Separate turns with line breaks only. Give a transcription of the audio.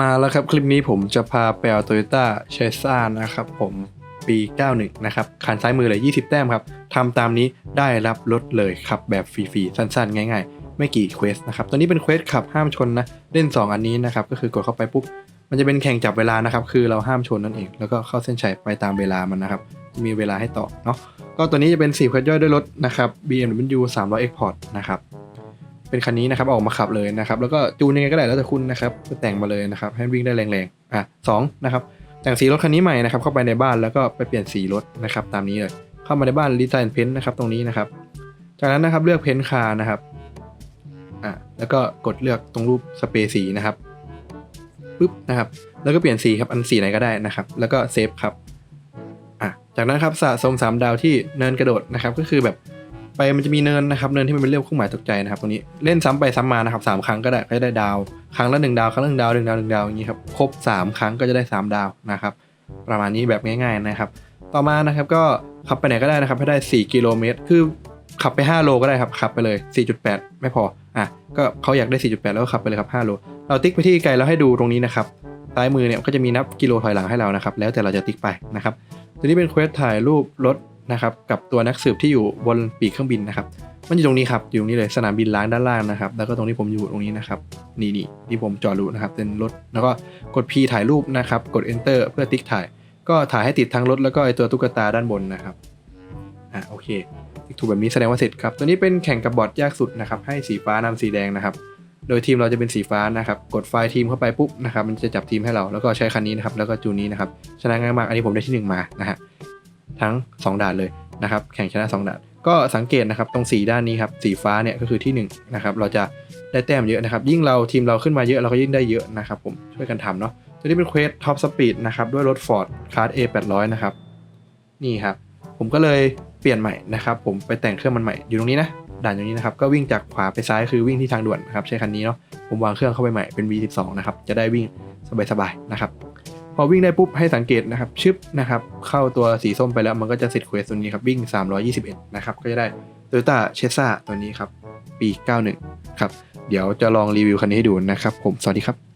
มาแล้วครับคลิปนี้ผมจะพาไปเอา Toyota c h a s a นะครับผมปี 91 นะครับคันซ้ายมือเลย 20 แต้มครับทำตามนี้ได้รับรถเลยครับแบบฟรีๆ สั้นๆ ง่ายๆ ไม่กี่เควสนะครับตัวนี้เป็นเควสขับห้ามชนนะ เล่น 2 อันนี้นะครับ ก็คือกดเข้าไปปุ๊บ มันจะเป็นแข่งจับเวลานะครับ คือเราห้ามชนนั่นเอง แล้วก็เข้าเส้นชัยไปตามเวลามันนะครับ มีเวลาให้ต่อเนาะก็ตัวนี้จะเป็น4เควสย่อยด้วยรถนะครับ BMW 300 Export นะครับ เป็นคันนี้นะครับออกมาขับเลยนะครับแล้วก็จูนยังไงก็ได้แล้วแต่คุณนะครับแต่งมาเลยนะครับให้วิ่งได้แรงๆอะสองนะครับแต่งสีรถคันนี้ใหม่นะครับเข้าไปในบ้านแล้วก็ไปเปลี่ยนสีรถนะครับตามนี้เลยเข้ามาในบ้านรีไซน์เพ้นท์นะครับตรงนี้นะครับ จากนั้นนะครับเลือกเพ้นท์คาร์นะครับอะแล้วก็กดเลือกตรงรูปสเปรย์สีนะครับปุ๊บนะครับแล้วก็เปลี่ยนสีครับอันสีไหนก็ได้นะครับ แล้วก็เซฟครับอะจากนั้นครับสะสม 3 ดาวที่เนินกระโดดนะครับก็คือแบบ ไปมันจะมีเนินนะครับเนินที่มันเป็นเรียกเครื่องหมายตกใจนะครับตรงนี้เล่นซ้ำไปซ้ำมานะครับสามครั้งก็ได้ก็ได้ดาวครั้งละหนึ่งดาวครั้งละหนึ่งดาวหนึ่งดาวหนึ่งดาวอย่างนี้ครับครบ 3 ครั้งก็จะได้ 3 ดาวนะครับประมาณนี้แบบง่ายๆนะครับ ต่อมานะครับก็ขับไปไหนก็ได้นะครับให้ได้ 4 กิโลเมตร คือขับไป 5 โลก็ได้ครับขับไปเลย 4.8 ไม่พออะก็เขาอยากได้ 4.8 แล้วก็ขับไปเลยครับ5โลเราติ๊กไปที่ไกลแล้วให้ดูตรงนี้นะครับซ้ายมือเนี่ยก็จะมีนับกิโลถอยหลังให้เรานะครับแล้วแต่เราจะติ๊กไปนะครับตัวนี้เป็นเควสถ่ายรูปรถ นะครับกับตัวนักสืบที่อยู่บนปีกเครื่องบินนะครับ มันอยู่ตรงนี้ครับอยู่ตรงนี้เลยสนามบินล้างด้านล่างนะครับ แล้วก็ตรงที่ผมอยู่ตรงนี้นะครับนี่นี่ที่ผมจอดรูนะครับเป็นรถแล้วก็กด P ถ่ายรูปนะครับกด Enter เพื่อติ๊กถ่าย ก็ถ่ายให้ติดทั้งรถแล้วก็ไอตัวตุ๊กตาด้านบนนะครับอะโอเคติ๊กถูกแบบนี้แสดงว่าเสร็จครับ ตัวนี้เป็นแข่งกับบอทยากสุดนะครับ ให้สีฟ้านำสีแดงนะครับ โดยทีมเราจะเป็นสีฟ้านะครับ กดไฟล์ทีมเข้าไปปุ๊บนะครับ มันจะจับทีมให้เรา แล้วก็ใช้คันนี้นะครับ แล้วก็จูนี้นะครับ ชนะง่ายมาก อันนี้ผมได้ที่หนึ่งมานะฮะ ทั้ง 2 ด่านเลยนะครับแข่งชนะ 2 ด่าน ก็สังเกตนะครับตรงสีด้านนี้ครับสีฟ้าเนี่ยก็คือที่1นะครับเราจะได้แต้มเยอะนะครับ ยิ่งเราทีมเราขึ้นมาเยอะเราก็ยิ่งได้เยอะนะครับผมช่วยกันทำเนาะตัวนี้เป็นเควสท็อปสปีดนะครับด้วยรถ Ford c a r d A 800 นะครับนี่ครับผมก็เลยเปลี่ยนใหม่นะครับผมไปแต่งเครื่องมันใหม่อยู่ตรงนี้นะด่านอย่างนี้นะครับก็วิ่งจากขวาไปซ้ายคือวิ่งที่ทางด่วนนะครับใช้คันนี้เนาะผมวางเครื่องเข้าไปใหม่เป็น V12 นะครับจะได้วิ่งสบายๆนะครับ พอวิ่งได้ปุ๊บให้สังเกตนะครับชึบนะครับเข้าตัวสีส้มไปแล้วมันก็จะเสร็จเควสตัวนี้ครับวิ่ง 321 นะครับก็จะได้ Toyota c h e s a ตัวนี้ครับปี 91 ครับ เดี๋ยวจะลองรีวิวคันนี้ให้ดูนะครับ ผมสวัสดีครับ